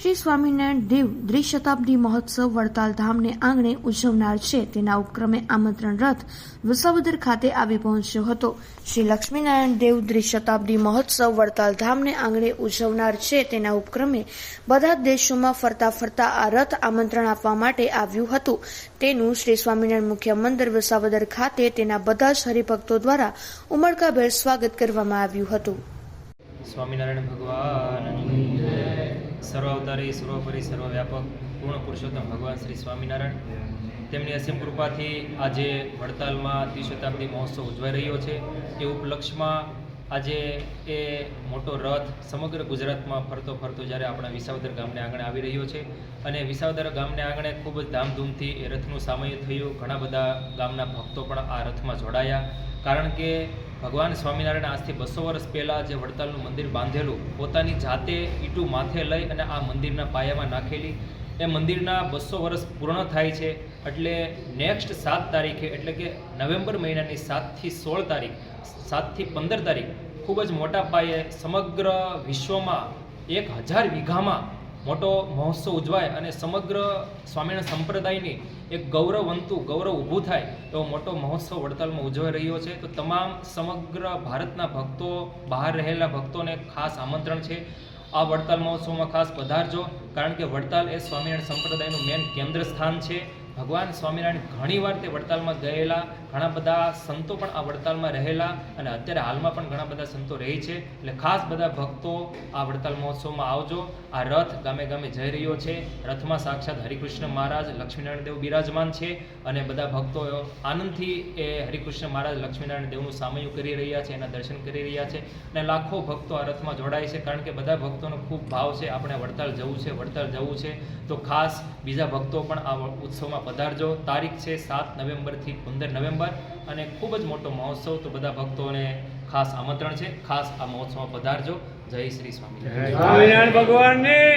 શ્રી સ્વામિનારાયણ દેવ દ્વિશતાબ્દી મહોત્સવ વડતાલ ધામને આંગણે ઉજવનાર છે. તેના ઉપક્રમે આમંત્રણ રથ વિસાવદર ખાતે આવી પહોંચ્યો હતો. શ્રી લક્ષ્મીનારાયણ દેવ દ્વિશતાબ્દી મહોત્સવ વડતાલ ધામને આંગણે ઉજવનાર છે. તેના ઉપક્રમે બધા દેશોમાં ફરતા ફરતા આ રથ આમંત્રણ આપવા માટે આવ્યું હતું. તેનું શ્રી સ્વામિનારાયણ મુખ્ય મંદિર વિસાવદર ખાતે તેના બધા જ હરિભક્તો દ્વારા ઉમળકાભેર સ્વાગત કરવામાં આવ્યું હતું. સ્વામિનારાયણ ભગવાન. સર્વાવતારી સર્વોપરી, સર્વવ્યાપક પૂર્ણ પુરુષોત્તમ ભગવાન શ્રી સ્વામિનારાયણ. તેમની અસીમ કૃપાથી આજે વડતાલમાં ત્રિશતાબ્દી મહોત્સવ ઉજવાઈ રહ્યો છે. એ ઉપલક્ષમાં આજે એ મોટો રથ સમગ્ર ગુજરાતમાં ફરતો ફરતો જ્યારે આપણા વિસાવદર ગામને આંગણે આવી રહ્યો છે. અને વિસાવદર ગામને આંગણે ખૂબ જ ધામધૂમથી એ રથનું સામય થયું. ઘણા બધા ગામના ભક્તો પણ આ રથમાં જોડાયા. કારણ કે ભગવાન સ્વામિનારાયણ આજથી બસો વર્ષ પહેલાં જે વડતાલનું મંદિર બાંધેલું, પોતાની જાતે ઈટું માથે લઈ અને આ મંદિરના પાયામાં નાખેલી. એ મંદિરના બસો વર્ષ પૂર્ણ થાય છે, એટલે નેક્સ્ટ સાત તારીખે, એટલે કે નવેમ્બર મહિનાની સાતથી સોળ તારીખ સાતથી પંદર તારીખ, ખૂબ જ મોટા પાયે સમગ્ર વિશ્વમાં એક હજાર વીઘામાં મોટો મહોત્સવ ઉજવાય અને સમગ્ર સ્વામિનારાયણ સંપ્રદાયની એક ગૌરવવંતું, ગૌરવ ઊભું થાય એવો મોટો મહોત્સવ વડતાલમાં ઉજવાઈ રહ્યો છે. તો તમામ સમગ્ર ભારતના ભક્તો, બહાર રહેલા ભક્તોને ખાસ આમંત્રણ છે. આ વડતાલ મહોત્સવમાં ખાસ પધારજો, કારણ કે વડતાલ એ સ્વામિનારાયણ સંપ્રદાયનું મેન કેન્દ્ર સ્થાન છે. ભગવાન સ્વામિનારાયણ ઘણીવાર તે વડતાલમાં ગયેલા, ઘણા બધા સંતો પણ આ વડતાલમાં રહેલા અને અત્યારે હાલમાં પણ ઘણા બધા સંતો રહે છે. એટલે ખાસ બધા ભક્તો આ વડતાલ મહોત્સવમાં આવજો. આ રથ ગામે ગામે જઈ રહ્યો છે. રથમાં સાક્ષાત હરિકૃષ્ણ મહારાજ લક્ષ્મીનારાયણ દેવ બિરાજમાન છે અને બધા ભક્તો આનંદથી એ હરિકૃષ્ણ મહારાજ લક્ષ્મીનારાયણ દેવનું સામયું કરી રહ્યા છે, એના દર્શન કરી રહ્યા છે અને લાખો ભક્તો આ રથમાં જોડાય છે કારણ કે બધા ભક્તોનો ખૂબ ભાવ છે. આપણે વડતાલ જવું છે, વડતાલ જવું છે. તો ખાસ બીજા ભક્તો પણ આ ઉત્સવમાં પધારજો તારીખ છે સાત નવેમ્બરથી પંદર નવેમ્બર અને ખૂબ જ મોટો મહોત્સવ તો બધા ભક્તોને ખાસ આમંત્રણ છે ખાસ આ મહોત્સવમાં પધારજો જય શ્રી સ્વામિનારાયણ ભગવાનની